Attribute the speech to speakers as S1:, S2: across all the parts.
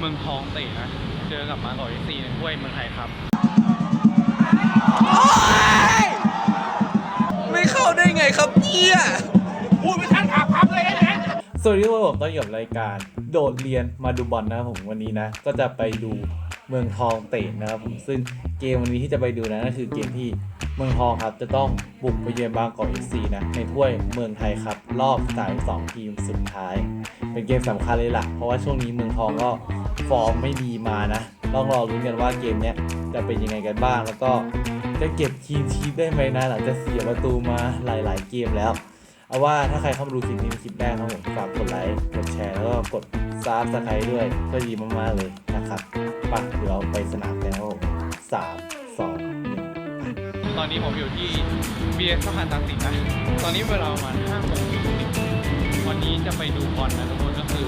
S1: เมืองทองเตะนะ เจอกับมาต่อยซีในถ้วยเมืองไทยครับ
S2: ไม่เข้าได้ไงครับเนี่ย
S3: พูดไม่ทันขาพับเลยนะ
S2: สวัสดีครับผมต้นอยู่กับรายการ โดดเรียนมาดูบอลนะครับผมวันนี้นะ ก็จะไปดูเมืองทองเตะนะครับผมซึ่งเกมวันนี้ที่จะไปดูนะนั่นคือเกมที่เมืองทองครับจะต้องบุกไปเยือนบางกอกเอฟซีนะในถ้วยเมืองไทยครับ รอบ32ทีมสุดท้าย เป็นเกมสำคัญเลยล่ะ เพราะว่าช่วงนี้เมืองทองก็ฟอร์มไม่ดีมานะต้องรอรุ้นกันว่าเกมเนี้ยจะเป็นยังไงกันบ้าง แล้วก็จะเก็บทีมชีพได้ไหมนะหลังจากเสียประตูมาหลาย ๆ เกมแล้วเอาว่าถ้าใครเข้ามาดูคลิปนี้คลิปแรกครับผมฝากกดไลค์กดแชร์แล้วก็กดซับสไครต์ด้วยก็ดีมากๆเลยนะครับไปัเดี๋ยวไปสนามกันแล้วสามสองหนึ่ง
S1: ตอนนี้ผมอยู่ที่เบียร์สะพานตักสินนะ ตอนนี้เวลาประมาณ5โมง40วันนี้จะไปดูบอลนะทุกคนก็คือ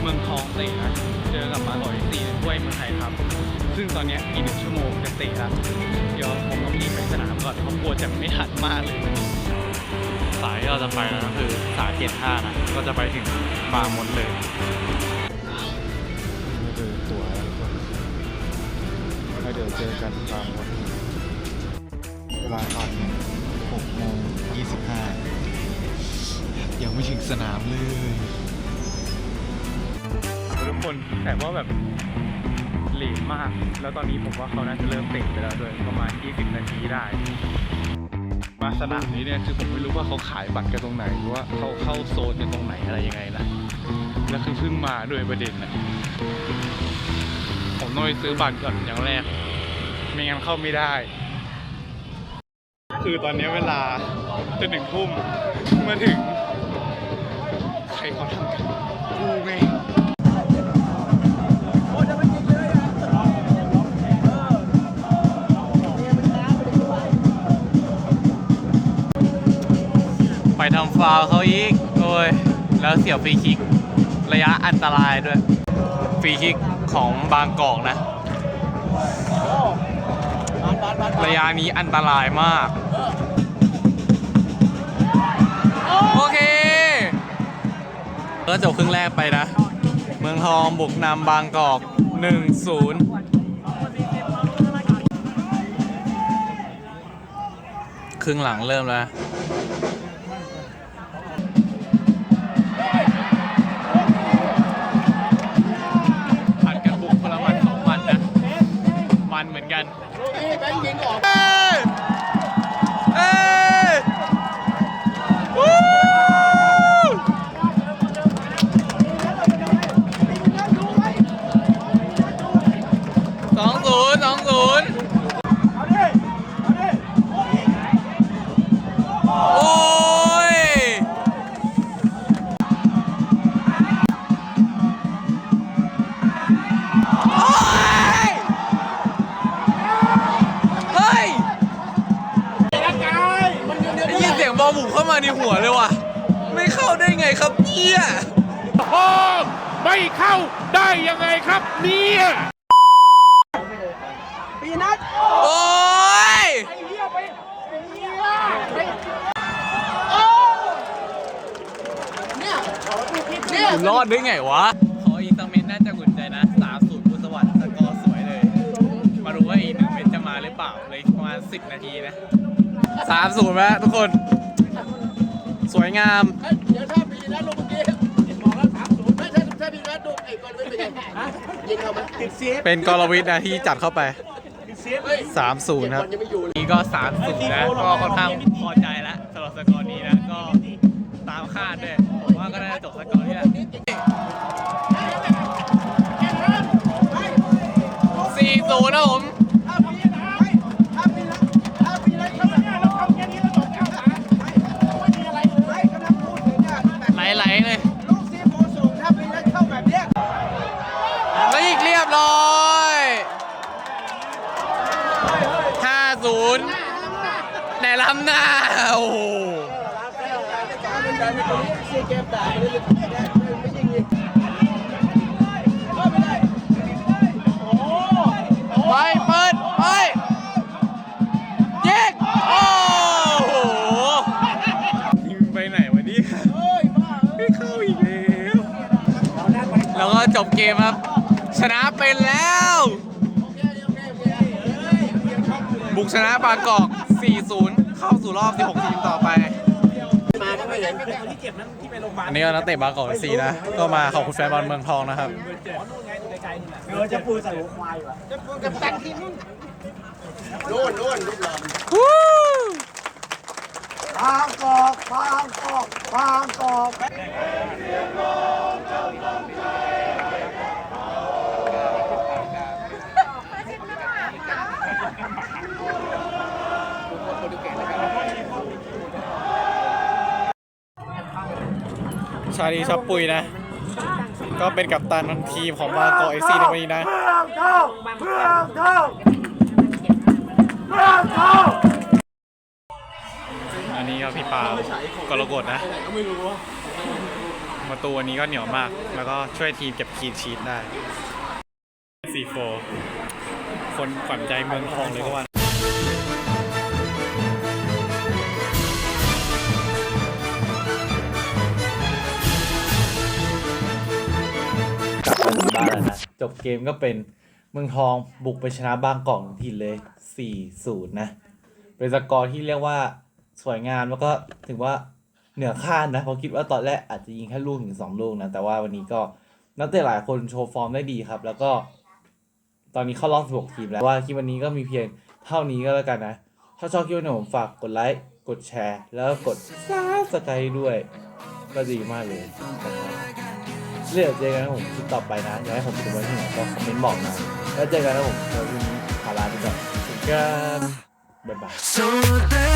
S1: เมืองทองเตะนะ เจอกับมาต่อยซีในถ้วยเมืองไทยครับ ซึ่งตอนเนี้ยอีกหนึ่งชั่วโมงจะเตะแล้วเดี๋ยวผมต้องรีบไปสนามก่อนเพราะกลัวจะไม่ทันมากเลยวันนี้สายที่เราจะไปนะก็คือสายเจ็ดห้านะ ก็จะไปถึงบางมดเลยนี่คือตั๋วแล้วทุกคนแล้วเดี๋ยวเจอกันบางมดเว ลาตอน6โมง25 ยังไม่ถึงสนามเลย ทุกคนแต่ว่าแบบเลมมาก แล้วตอนนี้ผมว่าเขาน่าจะเริ่มเตะไปแล้วด้วยประมาณ 20 นาทีได้ มาสนามนี้เนี่ยคือผมไม่รู้ว่าเขาขายบัตรกันตรงไหนหรือว่าเขาเข้าโซนกันตรงไหนอะไรยังไงนะแล้วคือเพิ่งมาด้วยประเด็นนะผมต้องไปซื้อบัตรก่อนอย่างแรกไม่งั้นเข้าไม่ได้ คือตอนนี้เวลาจะหนึ่งทุ่มมาถึง ใครเขาทำกันกูไงไปทำฟาวเขาอีก โอ้ย แล้วเสียฟรีคิก ระยะอันตรายด้วย ฟรีคิกของบางกอกนะ ระยะนี้อันตรายมาก โอเคก็จบครึ่งแรกไปนะ เมืองทองบุกนำบางกอก 1-0 ครึ่งหลังเริ่มแล้ว กัน หัวเลยว่ะ ไม่เข้าได้ไงครับเนี่ย
S3: โอ้ไม่เข้าได้ยังไงครับเนี่ยปีนัด
S1: โอ้ย
S3: ไอ้เหี้ยไปไอ้เหี้ยไปเนี่ยเนี่ย
S1: อยู่รอดได้ไงวะขออีกสักเม็ดน่าจะอุ่นใจนะสามศูนย์บุญสวัสดิ์สกอร์สวยเลย มาดูว่าอีกหนึ่งเม็ดจะมาหรือเปล่าเลยประมาณสิบนาทีนะสามศูนย์แล้วทุกคน สวยงาม
S3: เอ้ยเดี๋ยวถ้าปีนัดลงเมื่อกี้บอกแล้วสามศูนย์ไม่ใช่ถ้าปีนัดดูไอ้กอนไม่เป็นไงยิงเขาไหมติดเซฟ
S1: เป็นกรวิทย์นะที่จัดเข้าไป
S3: ติดเซฟเฮ้ย
S1: 3-0ครับ
S3: เก็บอลยังไม่อยู่เลย
S1: นี่ก็3 0นะ ก็ค่อนข้างพอใจแล้วสำหรับสกอร์นี้นะ ก็ตามคาดด้วยผมว่าก็น่าจะจบสกอร์นี้แหละสี่ศูนย์นะผม
S3: ล้ำ
S1: ห
S3: น้า
S1: โอ้โห
S3: ไปเกมด่าไปเลยไม่ยิงอีกเข้าไปเลยโอ้
S1: ไปเปิดไปยิงโอ้โหยิงไปไหนวะเนี่ยไม่เข้าอีกแล้วแล้วก็จบเกมครับ ชนะเป็นแล้ว บุกชนะบากอก 4-0 เข้าสู่รอบ 16 ทีมต่อไปอันนี้ก็นักเตะบางกอกซีนะ ก็มาขอบคุณแฟนบอลเมืองทองนะครับ
S3: โน่นโน่นรูปหล่อ
S4: บางกอกบางกอกบางกอกา
S1: ลีชับปุยนะ ก็เป็นกัปตันทีมของบางกเอซีในวันนี้นะ
S4: อั
S1: นนี้ก็พี่ปาวกรกฎนะ ประตูอันนี้ก็เหนียวมาก แล้วก็ช่วยทีมเก็บคีนชีตได้ C4 คนขวัญใจเมืองทองเลยก็ว่า
S2: จบเกมก็เป็นเมืองทองบุกไปชนะบางกอกทีเลย 4-0 นะ เป็นสกอร์ที่เรียกว่าสวยงามแล้วก็ถือว่าเหนือคาดนะเพราะคิดว่าตอนแรกอาจจะยิงแค่ลูกถึงสองลูกนะ แต่ว่าวันนี้ก็นักเตะหลายคนโชว์ฟอร์มได้ดีครับ แล้วก็ ตอนนี้เข้ารอบ16ทีมแล้วว่าคลิปวันนี้ก็มีเพียงเท่านี้ก็แล้วกันนะ ถ้าชอบคลิปนี้ผมฝากกดไลค์กดแชร์ แล้วก็กดซับสไครต์ด้วยก็ดีมากเลยนะครับ เรื่องเจอกันนะผมคลิปต่อไปนะอยากให้ผมเป็นวันที่ไหนก็คอมเมนต์บอกนะแล้วเจอกันนะผมในวันนี้ขอลาไปก่อนสวัสดีครับบ๊ายบาย
S5: So there